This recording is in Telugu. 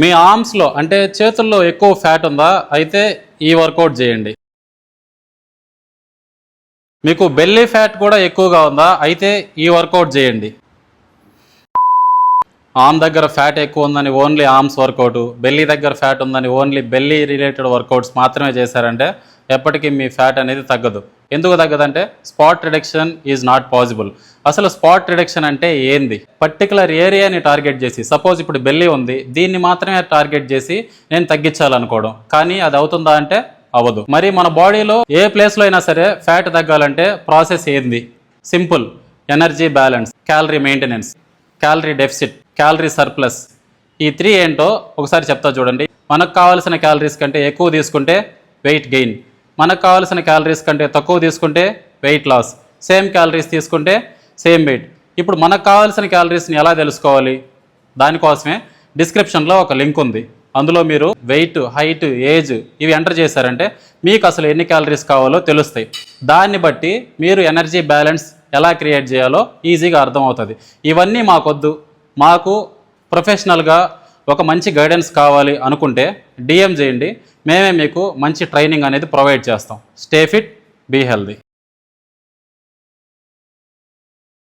మీ ఆర్మ్స్లో అంటే చేతుల్లో ఎక్కువ ఫ్యాట్ ఉందా? అయితే ఈ వర్కౌట్ చేయండి. మీకు బెల్లీ ఫ్యాట్ కూడా ఎక్కువగా ఉందా? అయితే ఈ వర్కౌట్ చేయండి. ఆర్మ్ దగ్గర ఫ్యాట్ ఎక్కువ ఉందని ఓన్లీ ఆర్మ్స్ వర్కౌట్ బెల్లీ దగ్గర ఫ్యాట్ ఉందని ఓన్లీ బెల్లీ రిలేటెడ్ వర్కౌట్స్ మాత్రమే చేశారంటే ఎప్పటికీ మీ ఫ్యాట్ అనేది తగ్గదు. ఎందుకు తగ్గదంటే spot reduction is not possible అసలు స్పాట్ రిడక్షన్ అంటే ఏంది? పర్టికులర్ ఏరియాని టార్గెట్ చేసి సపోజ్ ఇప్పుడు బెల్లి ఉంది దీన్ని మాత్రమే టార్గెట్ చేసి నేను తగ్గించాలనుకోవడం. కానీ అది అవుతుందా అంటే అవ్వదు. మరి మన బాడీలో ఏ ప్లేస్లో అయినా సరే ఫ్యాట్ తగ్గాలంటే ప్రాసెస్ ఏంది? Simple energy balance calorie maintenance calorie deficit calorie surplus ఈ త్రీ ఏంటో ఒకసారి చెప్తా చూడండి. మనకు కావాల్సిన క్యాలరీస్ కంటే ఎక్కువ తీసుకుంటే వెయిట్ గెయిన్ మనకు కావాల్సిన క్యాలరీస్ కంటే తక్కువ తీసుకుంటే వెయిట్ లాస్ సేమ్ క్యాలరీస్ తీసుకుంటే సేమ్ వెయిట్ ఇప్పుడు మనకు కావాల్సిన క్యాలరీస్ని ఎలా తెలుసుకోవాలి? దానికోసమే డిస్క్రిప్షన్లో ఒక లింక్ ఉంది. అందులో మీరు వెయిట్ హైట్ ఏజ్ ఇవి ఎంటర్ చేశారంటే మీకు అసలు ఎన్ని క్యాలరీస్ కావాలో తెలుస్తాయి. దాన్ని బట్టి మీరు ఎనర్జీ బ్యాలెన్స్ ఎలా క్రియేట్ చేయాలో ఈజీగా అర్థమవుతుంది. ఇవన్నీ మాకొద్దు. మాకు ప్రొఫెషనల్గా ఒక మంచి గైడెన్స్ కావాలి అనుకుంటే డిఎం చేయండి. మేమే మీకు మంచి ట్రైనింగ్ అనేది ప్రొవైడ్ చేస్తాం. Stay fit be healthy